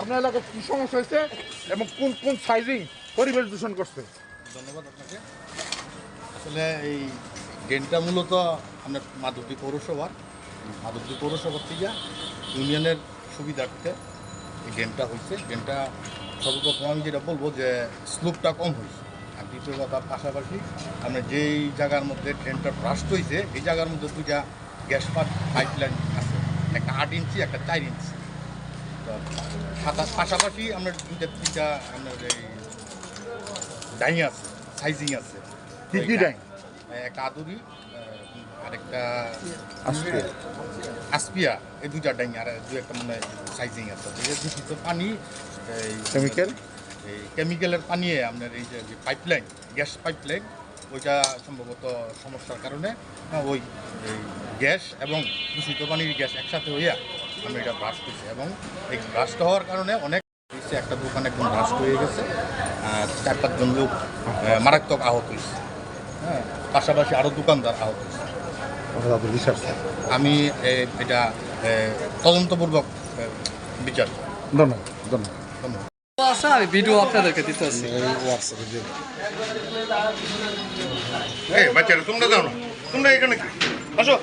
আপনার এলাকায় কি সমস্যা হয়েছে এবং কোন কোন সাইজিং পরিবেশ দূষণ করছে? ধন্যবাদ আপনাকে। আসলে এই ড্রেনটা মূলত আপনার মাধবদী পৌরসভার মাধবদী পৌরসভার থেকে ইউনিয়নের সুবিধার্থে এই ড্রেনটা হয়েছে। ড্রেনটা সর্বপ্রথম আমি যেটা বলব যে স্লোপটা কম হয়েছে। আর দ্বিতীয় কথা পাশাপাশি আপনার যেই জায়গার মধ্যে ট্রেনটা ব্রাস্ট হয়েছে, এই জায়গার মধ্যে দুইটা গ্যাস পাইপ পাইপলাইন আছে। একটা আট ইঞ্চি, একটা চার ইঞ্চি। পাশাপাশি আমরা দুইটা তিনটা আপনার এই ডাইং আছে সাইজিং আছে কি কি ডাইং? একটা আদুরি আরেকটা আসপিয়া। এই দুইটা ডাইং আর দু একটা মানে সাইজিং আছে এই দূষিত পানি এই কেমিক্যাল এই কেমিক্যালের পানি আপনার এই যে পাইপলাইন গ্যাস পাইপলাইন ওইটা সম্ভবত সমস্যার কারণে ওই এই গ্যাস এবং দূষিত পানির গ্যাস একসাথে হইয়া আমরা এটা ব্রাশ করছি এবং এই ব্রাশটা হওয়ার কারণে অনেক একটা দোকান একদম ব্রাস্ট হয়ে গেছে। আর চার পাঁচজন লোক মারাত্মক আহত হয়েছে। হ্যাঁ পাশাপাশি আরও দোকানদার আহত হয়েছে। আমি এটা তদন্তপূর্বক বিচার ধন্যবাদ ধন্যবাদ ধন্যবাদ। আছে আমি ভিডিও আপনাদেরকে দিতেছি। এই বাচ্চারা তোমরা যাও না। তোমরা এখানে কি? আসো।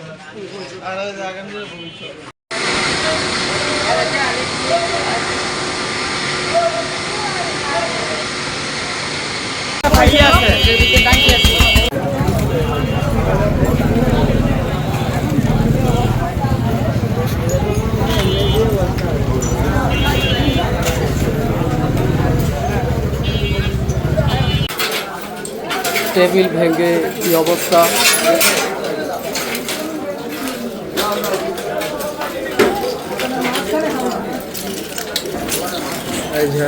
টেবিল ভেঙে কি অবস্থা? এই যে